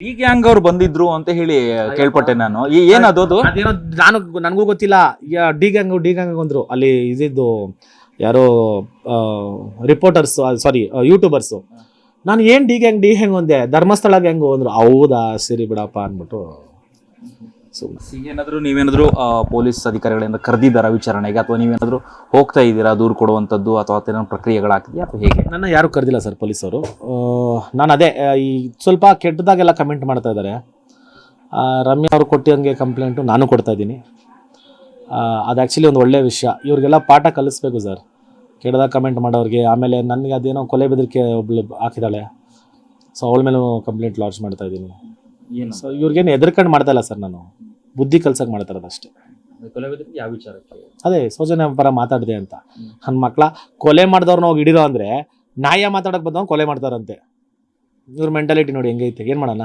ಈ ಗ್ಯಾಂಗ್ ಅವ್ರು ಬಂದಿದ್ರು ಅಂತ ಹೇಳಿ ಕೇಳ್ಪಟ್ಟೆ ನಾನು. ಈ ಏನದು ಅದು ಅದೇನೋ ನಾನು ನನಗೂ ಗೊತ್ತಿಲ್ಲ. ಯಾ- ಡಿ ಗ್ಯಾಂಗ್ ಡಿ ಗ್ಯಾಂಗ್ ಬಂದ್ರು ಅಲ್ಲಿ ಇದಿದ್ದು ಯಾರೋ ರಿಪೋರ್ಟರ್ಸ್ ಸಾರಿ ಯೂಟ್ಯೂಬರ್ಸು ನಾನು ಏನು ಡಿ ಗ್ಯಾಂಗ್ ಡಿ ಗ್ಯಾಂಗ್ ಒಂದೆ ಧರ್ಮಸ್ಥಳ ಗ್ಯಾಂಗು ಅಂದ್ರು. ಹೌದಾ ಸರಿ ಬಿಡಪ್ಪ ಅಂದ್ಬಿಟ್ಟು. ಸುಮ್ಮನೆ ಏನಾದ್ರು ನೀವೇನಾದರೂ ಪೊಲೀಸ್ ಅಧಿಕಾರಿಗಳಿಂದ ಕರೆದಿದ್ದಾರ ವಿಚಾರಣೆಗೆ? ಅಥವಾ ನೀವೇನಾದರೂ ಹೋಗ್ತಾ ಇದ್ದೀರಾ ದೂರು ಕೊಡುವಂಥದ್ದು ಅಥವಾ ಏನಾದ್ರು ಪ್ರಕ್ರಿಯೆಗಳಾಗ್ತಿದೆಯಾ ಅಥವಾ ಹೇಗೆ? ನನ್ನ ಯಾರು ಕರೆದಿಲ್ಲ ಸರ್ ಪೊಲೀಸರು ನಾನು ಅದೇ ಈ ಸ್ವಲ್ಪ ಕೆಟ್ಟದಾಗೆಲ್ಲ ಕಮೆಂಟ್ ಮಾಡ್ತಾ ಇದ್ದಾರೆ. ರಮ್ಯಾ ಅವರು ಕೊಟ್ಟಿದಂಗೆ ಕಂಪ್ಲೇಂಟು ನಾನು ಕೊಡ್ತಾ ಇದ್ದೀನಿ. ಅದು ಆ್ಯಕ್ಚುಲಿ ಒಂದು ಒಳ್ಳೆಯ ವಿಷಯ. ಇವ್ರಿಗೆಲ್ಲ ಪಾಠ ಕಲಿಸ್ಬೇಕು ಸರ್. ಕೆಟ್ಟದಾಗ ಕಮೆಂಟ್ ಮಾಡೋರಿಗೆ ಆಮೇಲೆ ನನಗೆ ಅದೇನೋ ಕೊಲೆ ಬೆದರಿಕೆ ಒಬ್ಳು ಹಾಕಿದ್ದಾಳೆ. ಸೊ ಅವಳ ಮೇಲೂ ಕಂಪ್ಲೇಂಟ್ ಲಾಂಚ್ ಮಾಡ್ತಾ ಇದ್ದೀನಿ. ಏನು? ಸೊ ಇವ್ರಿಗೇನು ಎದ್ರಕಂಡು ಮಾಡ್ತಾ ಇಲ್ಲ ಸರ್ ನಾನು. ಬುದ್ಧಿ ಕಲ್ಸಕ್ಕೆ ಮಾಡ್ತಾರದು ಅಷ್ಟೇ ಯಾವ ವಿಚಾರಕ್ಕೆ? ಅದೇ ಸೌಜನ್ಯ ಪರ ಮಾತಾಡಿದೆ ಅಂತ. ನನ್ನ ಮಕ್ಳ ಕೊಲೆ ಮಾಡಿದವ್ರನ್ನ ಹೋಗಿ ಹಿಡಿರೋ ಅಂದರೆ ನ್ಯಾಯ ಮಾತಾಡಕ್ಕೆ ಬಂದವ್ನು ಕೊಲೆ ಮಾಡ್ತಾರಂತೆ. ಇವ್ರ ಮೆಂಟಾಲಿಟಿ ನೋಡಿ ಹೆಂಗೈತೆ ಏನು ಮಾಡೋಣ?